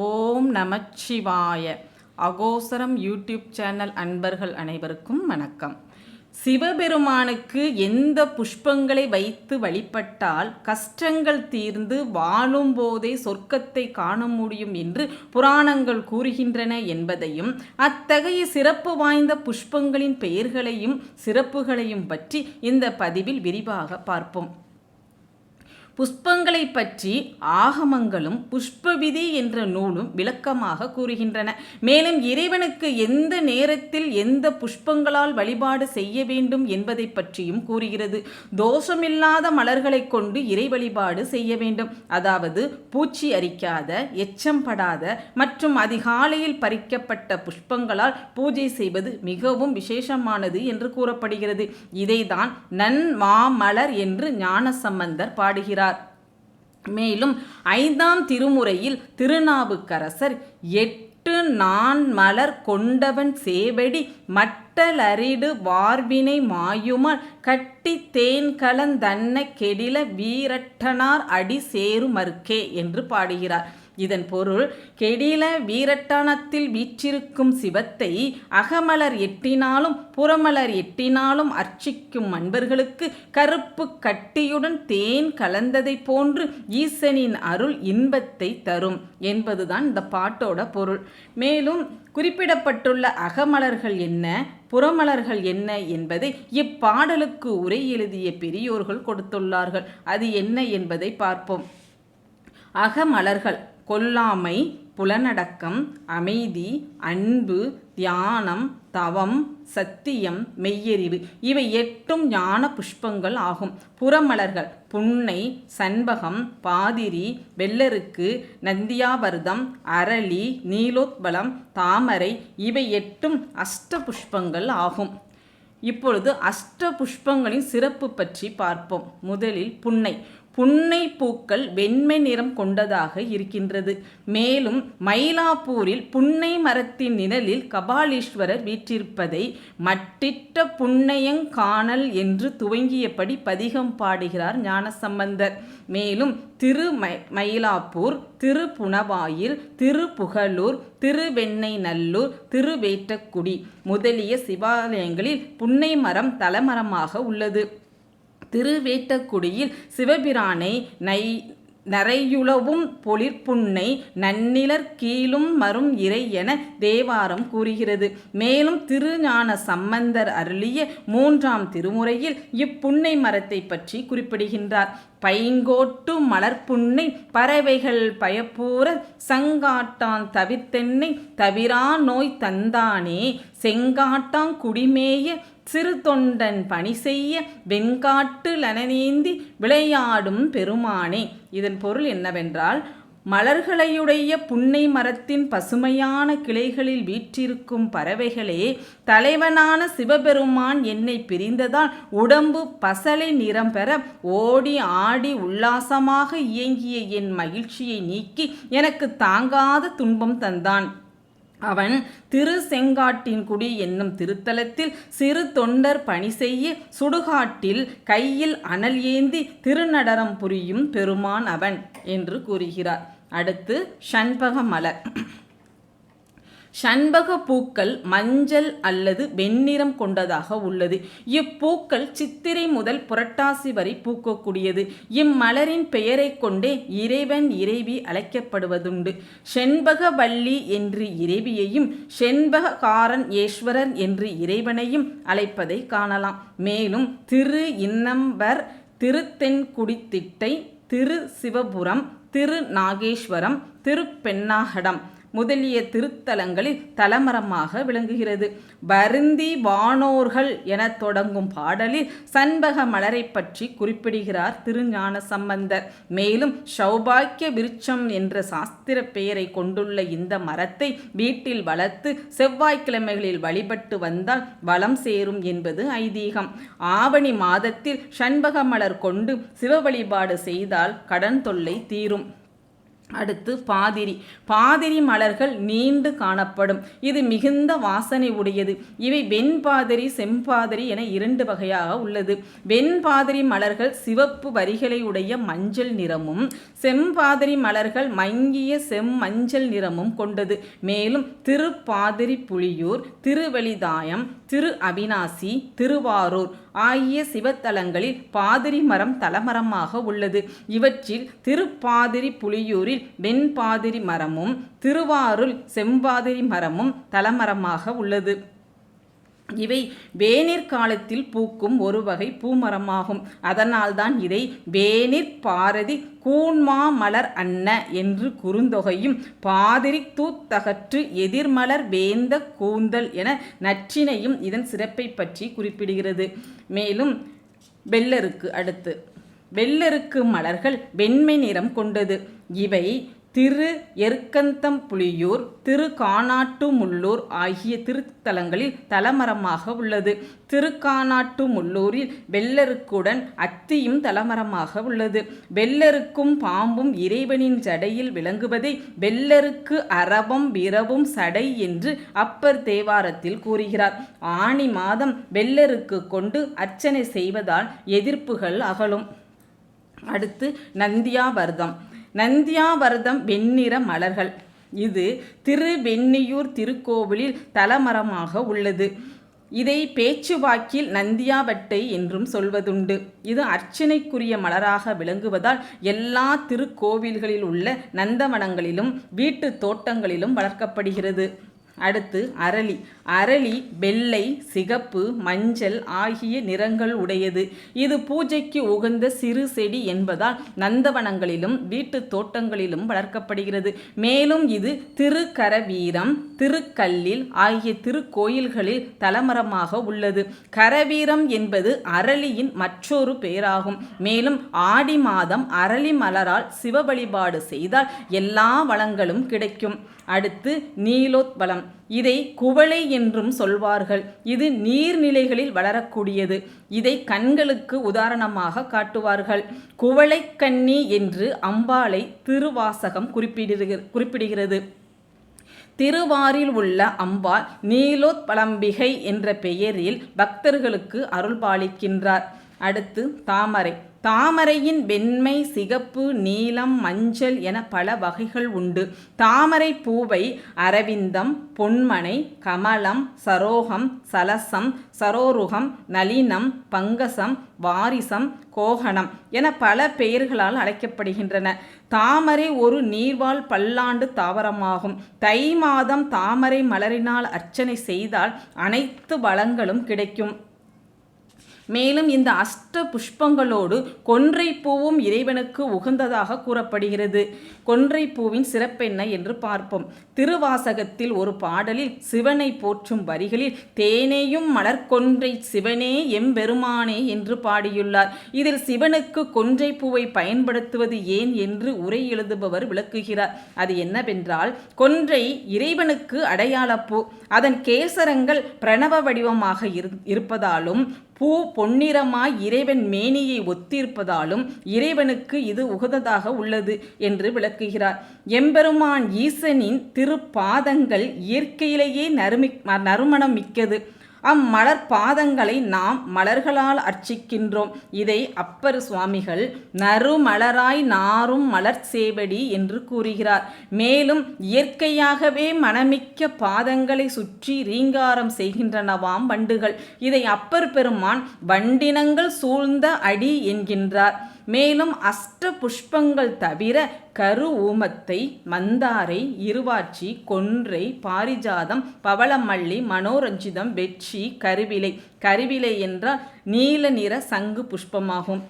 ஓம் நமச்சிவாய. அகோசரம் YouTube channel அன்பர்கள் அனைவருக்கும் வணக்கம். சிவபெருமானுக்கு எந்த புஷ்பங்களை வைத்து வழிபட்டால் கஷ்டங்கள் தீர்ந்து வாழும் போதே சொர்க்கத்தை காண முடியும் என்று புராணங்கள் கூறுகின்றன என்பதையும் அத்தகைய சிறப்பு வாய்ந்த புஷ்பங்களின் பெயர்களையும் சிறப்புகளையும் பற்றி இந்த பதிவில் விரிவாக பார்ப்போம். புஷ்பங்களை பற்றி ஆகமங்களும் புஷ்பவிதி என்ற நூலும் விளக்கமாக கூறுகின்றன. மேலும் இறைவனுக்கு எந்த நேரத்தில் எந்த புஷ்பங்களால் வழிபாடு செய்ய வேண்டும் என்பதை பற்றியும் கூறுகிறது. தோஷமில்லாத மலர்களை கொண்டு இறை வழிபாடு செய்ய வேண்டும். அதாவது பூச்சி அரிக்காத எச்சம் படாத மற்றும் அதிகாலையில் பறிக்கப்பட்ட புஷ்பங்களால் பூஜை செய்வது மிகவும் விசேஷமானது என்று கூறப்படுகிறது. இதைதான் நன் மாமலர் என்று ஞானசம்பந்தர் பாடுகிறார். மேலும் ஐந்தாம் திருமுறையில் திருநாவுக்கரசர் எட்டு நான் மலர் கொண்டவன் சேவடி மட்டலரிடு வார்வினை மாயுமால் கட்டி தேன் கலந்தன்ன கெடில வீரட்டனார் அடி சேருமறுக்கே என்று பாடுகிறார். இதன் பொருள் கெடில வீரட்டானத்தில் வீற்றிருக்கும் சிவத்தை அகமலர் எட்டினாலும் புறமலர் எட்டினாலும் அர்ச்சிக்கும் அன்பர்களுக்கு கருப்பு கட்டியுடன் தேன் கலந்ததை போன்று ஈசனின் அருள் இன்பத்தை தரும் என்பதுதான் இந்த பாட்டோட பொருள். மேலும் குறிப்பிடப்பட்டுள்ள அகமலர்கள் என்ன புறமலர்கள் என்ன என்பதை இப்பாடலுக்கு உரை எழுதிய பெரியோர்கள் கொடுத்துள்ளார்கள். அது என்ன என்பதை பார்ப்போம். அகமலர்கள் கொல்லாமை புலனடக்கம் அமைதி அன்பு தியானம் தவம் சத்தியம் மெய்யறிவு. இவை எட்டும் ஞான புஷ்பங்கள் ஆகும். புறமலர்கள் புன்னை சண்பகம் பாதிரி வெள்ளருக்கு நந்தியாவர்தம் அரளி நீலோத்பலம் தாமரை இவை எட்டும் அஷ்ட புஷ்பங்கள் ஆகும். இப்பொழுது அஷ்ட புஷ்பங்களின் சிறப்பு பற்றி பார்ப்போம். முதலில் புன்னை. புன்னை பூக்கள் வெண்மை நிறம் கொண்டதாக இருக்கின்றது. மேலும் மயிலாப்பூரில் புன்னை மரத்தின் நிழலில் கபாலீஸ்வரர் வீற்றிருப்பதை மட்டிட்ட புன்னையங்காணல் என்று துவங்கியபடி பதிகம் பாடுகிறார் ஞானசம்பந்தர். மேலும் திரு மயிலாப்பூர் திருப்புணவாயில் திருப்புகலூர் திருவெண்ணை நல்லூர் திருவேட்டக்குடி முதலிய சிவாலயங்களில் புன்னை மரம் தலமரமாக உள்ளது. திருவேட்டக்குடியில் சிவபிரானை நை நரையுளவும் பொழிற்புன்னை நன்னிலர் கீழும் மரும் இறை என தேவாரம் கூறுகிறது. மேலும் திருஞான சம்பந்தர் அருளிய மூன்றாம் திருமுறையில் இப்புன்னை மரத்தை பற்றி குறிப்பிடுகின்றார். பைங்கோட்டு மலர்ப்புன்னை பறவைகள் பயப்பூர சங்காட்டான் தவிர்த்தென்னை தவிரா நோய் தந்தானே செங்காட்டாங் குடிமேய சிறு தொண்டன் பணி செய்ய வெண்காட்டு லனநேந்தி விளையாடும் பெருமானே. இதன் பொருள் என்னவென்றால் மலர்களையுடைய புன்னை மரத்தின் பசுமையான கிளைகளில் வீற்றிருக்கும் பறவைகளே தலைவனான சிவபெருமான் என்னை பிரிந்ததால் உடம்பு பசலை நிறம் பெற ஓடி ஆடி உல்லாசமாக இயங்கிய என் மகிழ்ச்சியை நீக்கி எனக்கு தாங்காத துன்பம் தந்தான். அவன் திரு செங்காட்டின் குடி என்னும் திருத்தலத்தில் சிறு தொண்டர் பணி செய்ய சுடுகாட்டில் கையில் அனல் ஏந்தி திருநடரம் புரியும் பெருமான் அவன் என்று கூறுகிறார். அடுத்து ஷண்பக மலர் சண்பக பூக்கள் மஞ்சள் அல்லது வெண்ணிறம் கொண்டதாக உள்ளது. இப்பூக்கள் சித்திரை முதல் புரட்டாசி வரை பூக்கக்கூடியது. இம்மலரின் பெயரை கொண்டே இறைவன் இறைவி அழைக்கப்படுவதுண்டு. செண்பகவல்லி என்று இறைவியையும் செண்பககாரன் ஈஸ்வரர் என்று இறைவனையும் அழைப்பதை காணலாம். மேலும் திரு இன்னம்பர் திருத்தென்குடித்திட்டை திரு சிவபுரம் திரு நாகேஸ்வரம் திருப்பெண்ணாகடம் முதலிய திருத்தலங்களில் தலமரமாக விளங்குகிறது. வருந்தி வானோர்கள் என தொடங்கும் பாடலில் சண்பக மலரை பற்றி குறிப்பிடுகிறார் திருஞான சம்பந்தர். மேலும் சௌபாக்கிய விருட்சம் என்ற சாஸ்திர பெயரை கொண்டுள்ள இந்த மரத்தை வீட்டில் வளர்த்து செவ்வாய்க்கிழமைகளில் வழிபட்டு வந்தால் வளம் சேரும் என்பது ஐதீகம். ஆவணி மாதத்தில் சண்பக மலர் கொண்டு சிவ வழிபாடு செய்தால் கடன் தொல்லை தீரும். அடுத்து பாதிரி. பாதிரி மலர்கள் நீண்டு காணப்படும். இது மிகுந்த வாசனை உடையது. இவை வெண்பாதிரி செம்பாதிரி என இரண்டு வகையாக உள்ளது. வெண்பாதிரி மலர்கள் சிவப்பு வரிகளை உடைய மஞ்சள் நிறமும் செம்பாதிரி மலர்கள் மங்கிய செம்மஞ்சள் நிறமும் கொண்டது. மேலும் திருப்பாதிரி புலியூர் திருவெளிதாயம் திரு அவினாசி திருவாரூர் ஆகிய சிவத்தலங்களில் பாதிரி மரம் தலமரமாக உள்ளது. இவற்றில் திருப்பாதிரி புலியூரில் வெண்பாதிரி மரமும் திருவாரூர் செம்பாதிரி மரமும் தலமரமாக உள்ளது. இவை வேனிற் காலத்தில் பூக்கும் ஒரு வகை பூமரமாகும். அதனால்தான் இதை வேனிற் பாரதி கூன்மா மலர் அன்ன என்று குறுந்தொகையும் பாதிரி தூத்தகற்று எதிர்மலர் வேந்த கூந்தல் என நற்றினையும் இதன் சிறப்பை பற்றி குறிப்பிடுகிறது. மேலும் வெள்ளருக்கு அடுத்து. வெள்ளருக்கு மலர்கள் வெண்மை நிறம் கொண்டது. இவை திரு எருக்கந்தம்புலியூர் திரு காணாட்டுமுள்ளூர் ஆகிய திருத்தலங்களில் தலமரமாக உள்ளது. திருக்காணாட்டுமுள்ளூரில் வெள்ளருக்குடன் அத்தியும் தலமரமாக உள்ளது. வெள்ளருக்கும் பாம்பும் இறைவனின் ஜடையில் விளங்குவதை வெள்ளருக்கு அரபம் விரவும் சடை என்று அப்பர் தேவாரத்தில் கூறுகிறார். ஆணி மாதம் வெள்ளருக்கு கொண்டு அர்ச்சனை செய்வதால் எதிர்ப்புகள் அகலும். அடுத்து நந்தியாவர்தம். நந்தியாவரதம் வெண்ணிற மலர்கள். இது திருவெண்ணியூர் திருக்கோவிலில் தலமரமாக உள்ளது. இதை பேச்சுவாக்கில் நந்தியாவட்டை என்றும் சொல்வதுண்டு. இது அர்ச்சனைக்குரிய மலராக விளங்குவதால் எல்லா திருக்கோவில்களில் உள்ள நந்தவனங்களிலும் வீட்டு தோட்டங்களிலும் வளர்க்கப்படுகிறது. அடுத்து அரளி. அரளி வெள்ளை சிகப்பு மஞ்சள் ஆகிய நிறங்கள் உடையது. இது பூஜைக்கு உகந்த சிறு செடி என்பதால் நந்தவனங்களிலும் வீட்டு தோட்டங்களிலும் வளர்க்கப்படுகிறது. மேலும் இது திருக்கரவீரம் திருக்கல்லில் ஆகிய திருக்கோயில்களில் தலமரமாக உள்ளது. கரவீரம் என்பது அரளியின் மற்றொரு பெயராகும். மேலும் ஆடி மாதம் அரளி மலரால் சிவ வழிபாடு செய்தால் எல்லா வளங்களும் கிடைக்கும். அடுத்து நீலோத்பலம் இதை குவளை என்றும் சொல்வார்கள். இது நீர்நிலைகளில் வளரக்கூடியது. இதை கண்களுக்கு உதாரணமாக காட்டுவார்கள். குவளைக்கண்ணி என்று அம்பாளை திருவாசகம் குறிப்பிடுகிற குறிப்பிடுகிறது. திருவாரில் உள்ள அம்பாள் நீலோத்பலம்பிகை என்ற பெயரில் பக்தர்களுக்கு அருள்பாலிக்கின்றார். அடுத்து தாமரை. தாமரையின் வெண்மை சிகப்பு நீலம் மஞ்சள் என பல வகைகள் உண்டு. தாமரை பூவை அரவிந்தம் பொன்மனை கமலம் சரோகம் சலசம் சரோருகம் நளினம் பங்கசம் வாரிசம் கோகணம் என பல பெயர்களால் அழைக்கப்படுகின்றன. தாமரை ஒரு நீர்வாழ் பல்லாண்டு தாவரமாகும். தை மாதம் தாமரை மலரினால் அர்ச்சனை செய்தால் அனைத்து வளங்களும் கிடைக்கும். மேலும் இந்த அஷ்ட புஷ்பங்களோடு கொன்றை பூவும் இறைவனுக்கு உகந்ததாக கூறப்படுகிறது. கொன்றை பூவின் சிறப்பென்ன என்று பார்ப்போம். திருவாசகத்தில் ஒரு பாடலில் சிவனை போற்றும் வரிகளில் தேனேயும் மலர்கொன்றை சிவனே எம்பெருமானே என்று பாடியுள்ளார். இதில் சிவனுக்கு கொன்றை பூவை பயன்படுத்துவது ஏன் என்று உரை எழுதுபவர் விளக்குகிறார். அது என்னவென்றால் கொன்றை இறைவனுக்கு அடையாளப்பூ. அதன் கேசரங்கள் பிரணவ வடிவமாக இருப்பதாலும் பூ பொன்னிறமாய் இறைவன் மேனியை ஒத்திருப்பதாலும் இறைவனுக்கு இது உகந்ததாக உள்ளது என்று விளக்குகிறார். எம்பெருமான் ஈசனின் திருப்பாதங்கள் இயற்கையிலேயே நறுமி நறுமணம் மிக்கது. அம்மலர் பாதங்களை நாம் மலர்களால் அர்ச்சிக்கின்றோம். இதை அப்பர் சுவாமிகள் நறுமலராய் நாரும் மலர் சேவடி என்று கூறுகிறார். மேலும் இயற்கையாகவே மனமிக்க பாதங்களை சுற்றி ரீங்காரம் செய்கின்றனவாம் வண்டுகள். இதை அப்பர் பெருமான் வண்டினங்கள் சூழ்ந்த அடி என்கின்றார். மேலும் அஷ்ட புஷ்பங்கள் தவிர கரு ஊமத்தை மந்தாரை இருவாட்சி கொன்றை பாரிஜாதம் பவளமல்லி மனோரஞ்சிதம் வெற்றி கருவிலை. கருவிலை என்றால் நீல நிற சங்கு புஷ்பமாகும்.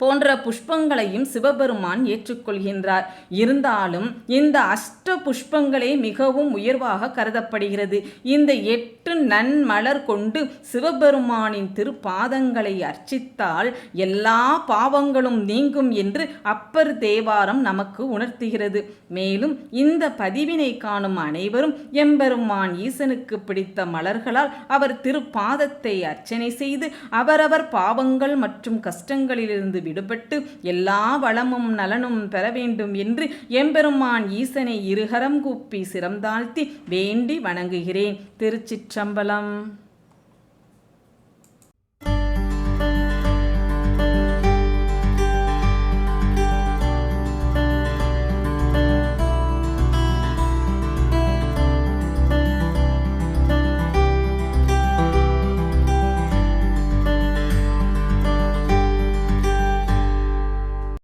போன்ற புஷ்பங்களையும் சிவபெருமான் ஏற்றுக்கொள்கின்றார். இருந்தாலும் இந்த அஷ்ட புஷ்பங்களே மிகவும் உயர்வாக கருதப்படுகிறது. இந்த எட்டு நன்மலர் கொண்டு சிவபெருமானின் திருப்பாதங்களை அர்ச்சித்தால் எல்லா பாவங்களும் நீங்கும் என்று அப்பர் தேவாரம் நமக்கு உணர்த்துகிறது. மேலும் இந்த பதிவினை காணும் அனைவரும் எம்பெருமான் ஈசனுக்கு பிடித்த மலர்களால் அவர் திருப்பாதத்தை அர்ச்சனை செய்து அவரவர் பாவங்கள் மற்றும் கஷ்டங்களிலிருந்து விடுபட்டு எல்லா வளமும் நலனும் பெற வேண்டும் என்று எம்பெருமான் ஈசனை இருகரம் கூப்பி சிரம் தாழ்த்தி வேண்டி வணங்குகிறேன். திருச்சிற்றம்பலம்.